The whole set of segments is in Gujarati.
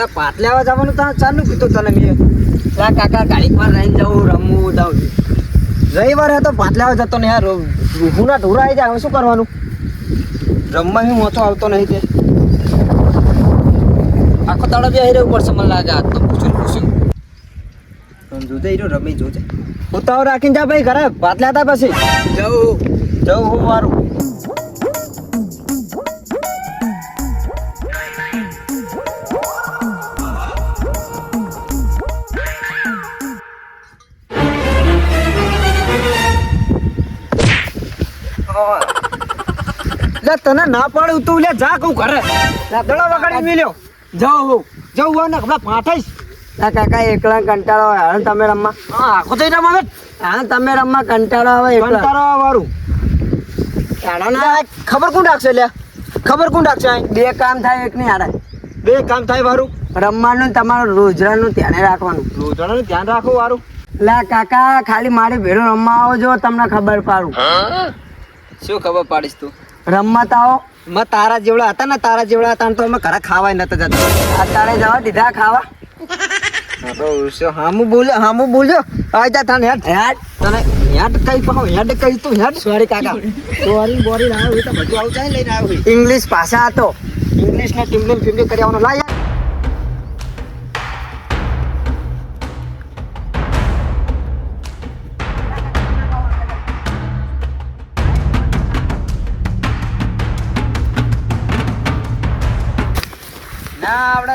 એટલે પાટલે આવવા જવાનું તો ચાલુ કીધું તને મેં. ત્યાં કાકા ગાડી પર રહીને જવું રમવું જાઉં. રવિવારે તો પાટલે આવવા જતો ને યાર. રૂહુના ઢોરા આવી જાય, હવે શું કરવાનું? રમવા હું મોચો આવતો નહીં તે. આખો તાળો બી આવી રહ્યો પડશે મને લાગે. આજ તો પૂછ્યું પૂછ્યું જોજે હીરો રમી જોજે. ઉતાવળ રાખીને જા ભાઈ, ઘરે. પાટલે હતા પછી. જવું જવું હું મારું. લે તને ના પાડું તું લે જા કઉ ઘરે. દડા વગાડી મિલ્યો જાઉં હું. જાઉં હું ને હમણાં પાઠાઈશ આ કાકા એકલા કંટાળો આવે. હાલ તમે રમવા. હા આખો થઈ રમા હા તમે રમવા કંટાળો આવે એકલા. કંટાળો આવે વારું. ખબર કોણ રાખશે લે? ખબર કોણ રાખશે અહીં? બે કામ થાય એક નહીં આડા બે કામ થાય વારું? રમવાનું તમારું રોજરાનું ધ્યાન રાખવાનું. રોજરાનું ધ્યાન રાખો વારું. લા કાકા ખાલી મારી ભેડો રમવા આવો જો તમને ખબર પાડું. શું ખબર પાડીશ તું? રમત આવો. માં તારા જેવડા હતા ને તારા જેવડા હતા તો અમે ઘરે ખાવાય નતા જતા. અત્યારે જવા દીધા ખાવા. હામું બોલ્યો હામુ બોલ્યો. તને હેડ. યાર તને હેડ કઈ પાહો હેડ કઈ તું હેડ. સોરી કાકા. સોરી બોરી તો બધું આવું જાય લઈને આવ્યો ઇંગ્લિશ ભાષા હતો. ઇંગ્લિશ ને ટીમને ફિલ્મ કરી આવવાનો. લા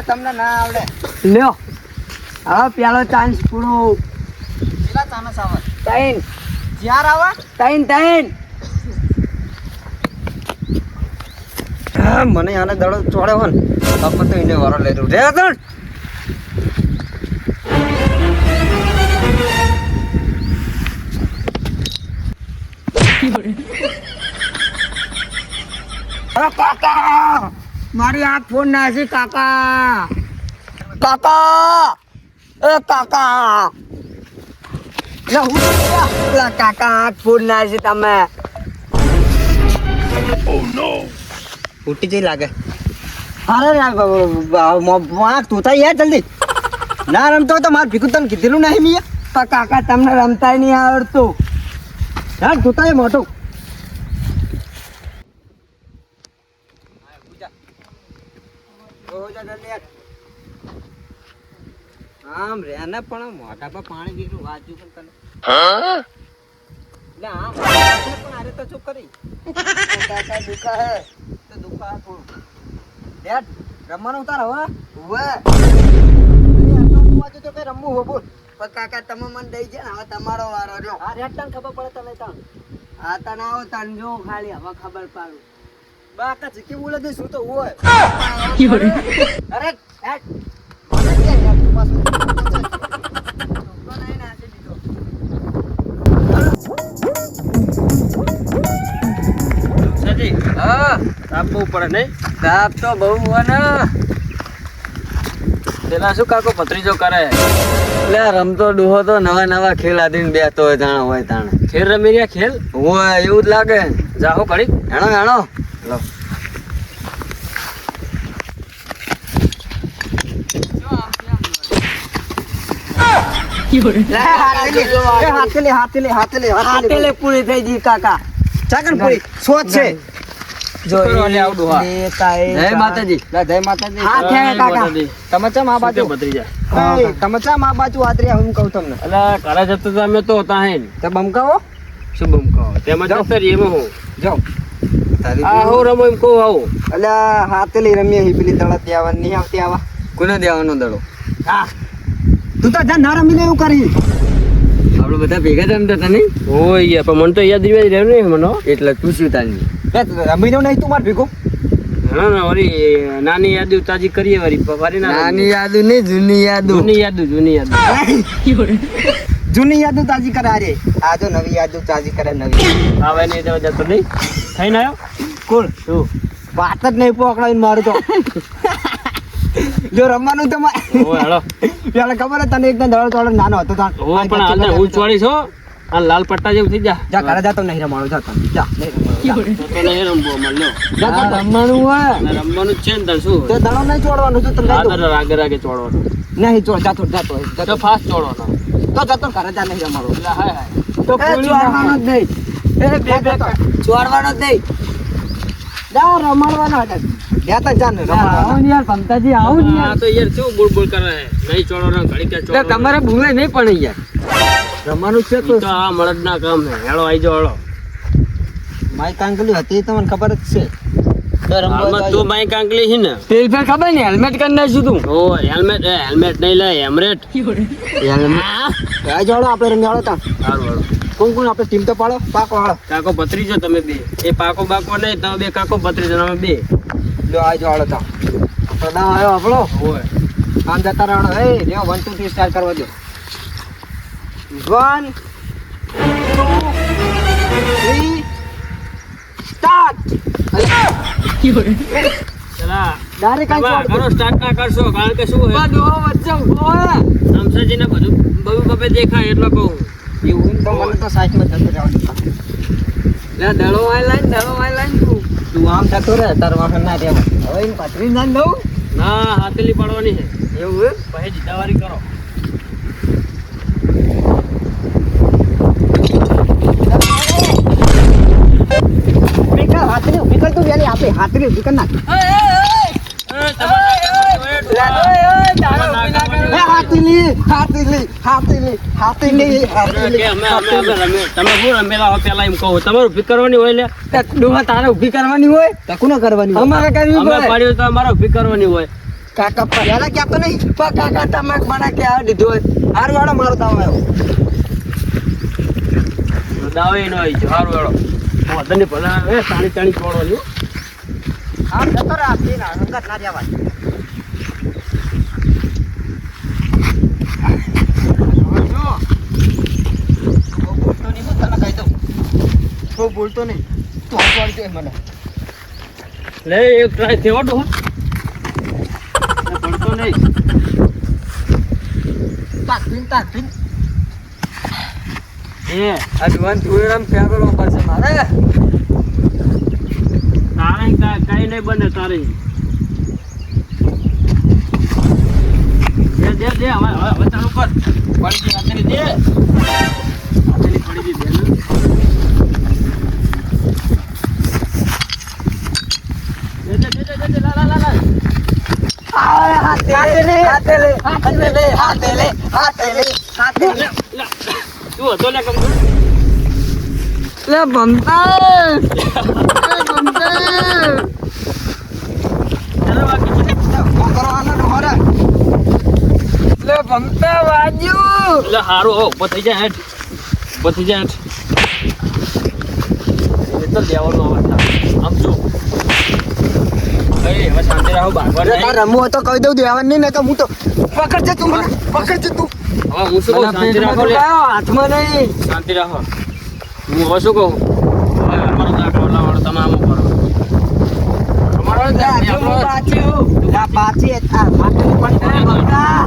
તમને ના આવડે. લ્યો. હવે પેલો ચાન્સ પૂરો. કેટલા ચાનસ આવે તૈન જ્યાર આવે. તૈન તૈન હા, મને આને દડો ચોડ્યો હોય ને બાપા તો એને વારો લઈ રહ્યું રે અરે કાકા! મારી આંખ ફોન નાસી કાકા. કાકા! એ કાકા! લે હું લે કાકા આંખ ફોન નાસી તમે. ફૂટી જઈ લાગે. અરે વાંક તું થાય યાર જલ્દી. ના રમતો હોય તો મારે ભીખું તને કીધેલું નહીં મિયા. પણ કાકા તમને રમતાય નહીં આવડતું. યાર તું થાય મોટું. આમ પણ મોઢા પર પાણી દીધું વાંચ્યું પણ તને. એટલે આમ પણ આરે તો ચૂપ કરી? કાકા દુખા હે. તો દુખા થોડું ડેડ રમવાનું ઉતાર હવે તો કઈ રમવું હો બોલ પણ કાકા તમે મને દઈ છે ને હવે તમારો વારો રહ્યો. આ રેડ તને ખબર પડે તમે તણ. આ તને આવો તને જો ખાલી હવે ખબર પાડું. બાકા ચીકી બોલે દે શું તો હોય. અરે હેડ હા તાપ બહુ પડે નહીં. તાપ તો બહુ હોય ને પેલા શું કાકો ભત્રીજો કરે? એટલે રમતો ડૂહો તો નવા નવા ખેલ આદીને બેતો હોય તાણે. હોય તાણે ખેલ રમી રહ્યા ખેલ? હોય એવું જ લાગે. જાહો ઘડી હેણો હેણો. લો પૂરી થઈ ગઈ કાકા. ચાકન પૂરી. સોચ છે. તમે તો અમે તો હતા હે. તો બમકાવો? શું બમકાવો? તેમાં રહીએ એમાં હું. જાઓ. આ હું રમો એમ કહું આવું. અલ્યા હાથેલી રમીએ હી પેલી તળતી આવા નહીં આવતી આવા? કોને દેવાનો દડો હા. તું તો જા ના રમીને એવું કરી. આપણે બધા ભેગા જ હતા નહીં? હોય પણ મને તો યાદ રિવાજ રહ્યું નહીં મને એટલે પૂછ્યું તારી? એ રમી દો નહીં તું માર ભેગું? ના ના વરી નાની યાદી તાજી કરીએ ફરી ના નાની યાદો નહીં જૂની યાદો. જૂની યાદો જૂની યાદુ. જૂની યાદો તાજી કરે અરે. આ જો નવી યાદો તાજી કરે નવી. આવે નહીં તો જતો નહીં. થઈને આવ્યો કોણ? શું વાત જ નહીં પકડાવીને મારું તો. જો રમવાનું તો મારે. હોય પેલા ખબર હે તને એકદમ દડો દળ નાનો હતો તાણ. ઓ પણ હાલ હું ચોળી છો. આ લાલ પટ્ટા જેવું થઈ જા. જા ઘરે જા તો નહીં રમાડો. જા તને જા નહીં રમવું લ્યો જા. રમવાનું હોય. રમવાનું છે ને શું? તે દડો નહીં ચોડવાનું તો તને કહી દઉં. ચોડવાનું. નહીં ચોડ જાતો જાતો તો ફાસ્ટ ચોડવાનો. તો જતો ઘરે જા નહીં રમવાનું તો કોઈ રમવાનું જ નહીં. એ બે બે ચોડવાનો જ નહીં. જા રમાડવાનો હતા ગયા તા ને રમાડવાનો. યાર ભમતાજી આવો ને આ તો યાર કેવું બોલ બોલ કરે? નહીં ઘડી ક્યાં એટલે તમારે ભૂલે નહીં પણ યાર રમવાનું છે તો. આ મળદના કામ હેળો આઈ જાઓ હેળો કાંકલી હતી તમને ખબર જ છે. તો બાઈક આંકલી છે ને? તેલ ફેર ખબર ને હેલ્મેટ કરી નાખ્યું તું. ઓ હેલ્મેટ હેલ્મેટ નહીં લે હેમરેટ. આ જોડો આપણે રમ્યાડો તા. સારું કોણ કોણ આપણે ટીમ તો પાડો? પાકો વાળો કાકો ભત્રીજો તમે બે. એ પાકો બાકો નહીં તમે બે કાકો ભત્રીજો અમે બે. જો આ જોડો તા. સદા આવ્યો આપણો? હોય. આમ જતા રહેવાનો. એ લ્યો વન ટુ થ્રી સ્ટાર્ટ કરવા દો વન ટુ થ્રી સ્ટાર્ટ ચલા. ડાયરેક્ટ તમે કરો સ્ટાર્ટ ના કરશો. કારણ કે શું હે વચ્ચે ઊભો સમસાજીને બધું બબુ બબે દેખાય એટલો કહું. એવું તો મને તો સાઈડમાં જતો રહેવાનું લે દડો વાય લાઈન દડો વાય લાઈન તું. તું આમ જતો રહે તાર વાહન ના રહેવા. હવે એને પથરી ના દઉં ના હાથેલી પાડવાની છે. એવું પછી જીદાવારી કરો. હાથરી ઊભી કર તું વેલી આપે હાથરી કર નાખ. હાથીલી હાથીલી હાથીલી હાથીલી તમે શું રમેલા હો પેલા એમ કહું? તમારું ઊભી કરવાની હોય લે? ડુમા તારે ઊભી કરવાની હોય? તકુ ના કરવાની? અમારે કરવી પડે. પાડ્યું તો અમારે ઊભી કરવાની હોય. કાકા પહેલા ક્યાં તો નહીં. પણ કાકા તમે મને ક્યાં દીધું હોય. હારું વાળો મારો દાવ આવ્યો. દાવે નો આવી છે સારું હેડો વધની ભલા એ સાડી ચાણી છોડવાની હો. આમ જતો રહે આપી ના હંગાત ના રહેવાય બોલતો નહીં હું તને કહી દઉં બહુ બોલતો નહીં. તું હસવાડી મને. લે એક ટ્રાય થયો તો બોલતો નહીં. તાકીન તાકીન એ આ ધુરામ ફેરવેલો પડશે મારે. તારે કઈ નહીં બને તારે. દે દે દે હવે હવે ઉપર. ચાલુ કર પડી દે. લે ભમતા લે ભમતા વાજુ લે હારું હો પતી જાય હેઠ પતી જાય હેઠ એ તો લેવાનું અવાજ આમ જો રહો ભાગવા અરે તાર નહીં. રમવું તો કહી દઉં દેવાનું નહીં ને તો હું તો પકડજે તું મને પકડજે તું. હવે હું શું કહું શાંતિ રાખો લે. હાથમાં નહીં. શાંતિ રાખો. હું હવે શું કહું? હવે અમારો દાખલો લાવવાનો તમે આમ કરો અમારો દાખલો આપણો- આ પાછી આ હાથેલી પણ એ બકા.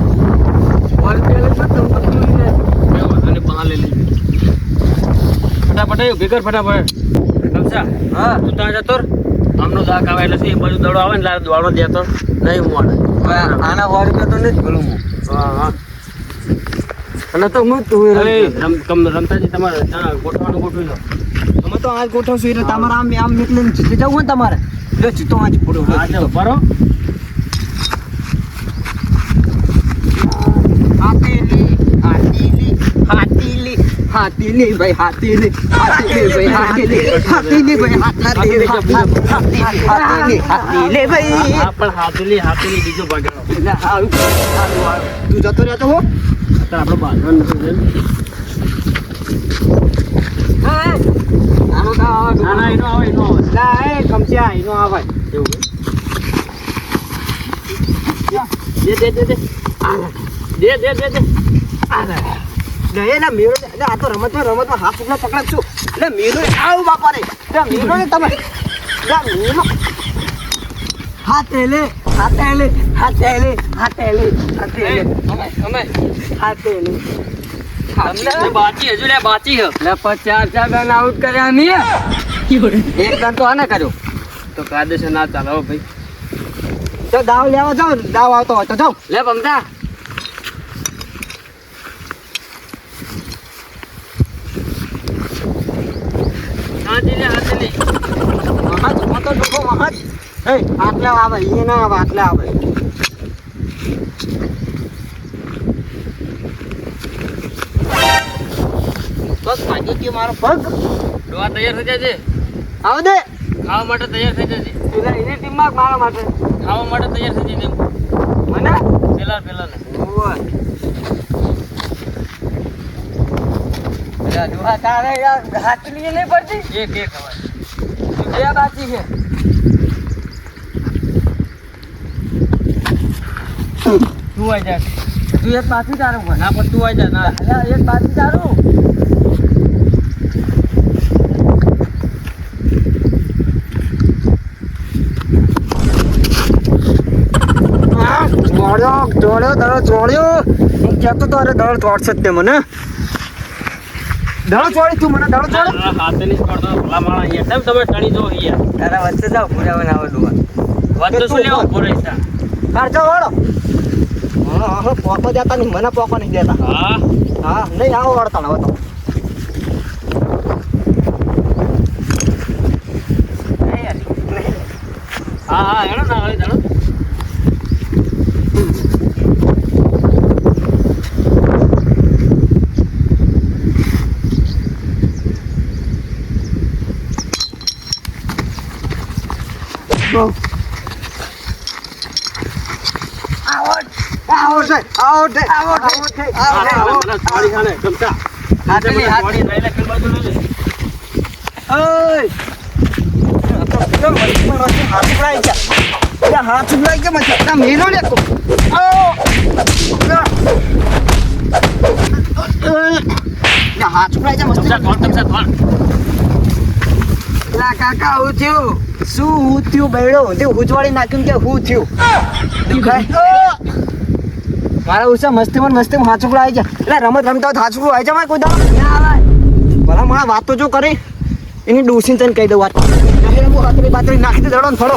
બોલ પેલે તો તમે પકડીને બે વાંધો નહીં, બહાર લઈ ફટાફટ ઊભી કર ફટાફટ. કમસા હા. તું ત્યાં જતો. આમનો દાગ આવે એટલે શું એ બાજુ દડો આવે ને લારે દોડો દેતો નહીં મળે આને. વાર તો નહીં ભલું હા. હા અને તો હું તું રમ રમતાજી તમારે ગોઠવાનું ગોઠવી લો અમે તો આજ ગોઠવશું એટલે તમારે આમ આમ નીકળીને જીતી જવું ને તમારે. જો જીતો આજ પૂરો બરો હાથેલી હાથેલી હાથેલી હાથેલી ભાઈ હાથી હાથેલી ભાઈ હાથેલી હાથેલી ભાઈ હાથી હાથેલી હાથેલી હાથેલી ભાઈ. હા પણ હાથેલી હાથેલી બીજો ભાગેલો એટલે હારું. તું જતો રહેતો હો. આપણો બાંધવાનું નથી ને. ના ના એનો આવે એનો આવે. ના એ કમસ્યા એનો આવે. એવું દે દે દે દે. દે દે દે દે. લે એલા મેરો ને એટલે આ તો રમતમાં રમતમાં હાથ ઉપલા પકડાવ છું. એટલે મેરો આવ બાપા રે એટલે મેરો ને તમે. એટલે મેરો હાથેલે હાથેલે હાથેલે હાથેલે હાથેલે. અમે અમે હાથેલે તમને બાચી હજુ લે બાચી હે. લે પછી ચાર રન આઉટ કર્યા નહીં એક દાન તો આને કર્યો. તો કાયદેસર ના ચાલો ભાઈ. તો દાવ લેવા જાઓ દાવ આવતો હોય તો જાઓ. લે ભમતા શાંતિ લે શાંતિ લે મતો ડૂબો મહત. એ આટલે આવે એ ના આવે આટલે આવે બસ ભાગી ગયો મારો પગ. ડોહા તૈયાર થઈ જાય આવ દે. ખાવા માટે તૈયાર થઈ જાય પેલા એની ટીમમાં મારા માટે. ખાવા માટે તૈયાર થઈ જાય મને? પેલા પેલા ને તારે યાર હાથલી નહીં પડતી. એક એક હવે. બે બાકી છે? તું આવી જાય તું એક પાછી તારું ઘણા પણ તું આવી જાય એક પાછી તારું. ચોળ્યો દડો ચોળ્યો હું કહેતો તો અરે દડો ચોળશે જ તે મને. દડો ચોળી તું મને ચોળ? ના, હાથે નહીં છોડતો ભલા માણા અહીંયા. કેમ તમે ટણી જો અહીંયા. તારા વચ્ચે જાવ પૂરા બનાવો ડુવા વચ્ચે શું લેવો? પૂરે ઈચ્છા? ખર્ચો વાળો હા હા પોકો દેતા નહીં મને પોકો નહીં દેતા. હા? હા નહીં આવો વળતા હવે તો. હા હા એનો ના હવે હેડો આવો આવો ઠે આવો ઠે આવો થાળી ખાને ચમચા. હાથલી, હાથલી. લઈને પેલી બાજુ લઈ લે. ઓય તો પેલો હાથ ઉભરાઈ ગયા. મચા ના મેલો લે કો આવો એટલે હાથ ઉભરાઈ ગયા ચમચા મસ્ત. ધોળ, ચમચા ધોળ. લા કાકા હું થયું? શું હું થયું? બેડો તે ઉજવાળી નાખ્યું કે હું થયું? દુખાય? મારા ઉસા મસ્તી માં મસ્તી હાચુકડો આવી જાય. એટલે રમત રમતા હાચુકડું આવી જાય કોઈ દાડો. ના આવે ભલા મારા વાત તો જો કરી. એની ડોસીને તને કહી દઉં વાત. નાખી દે દડો ને ફળો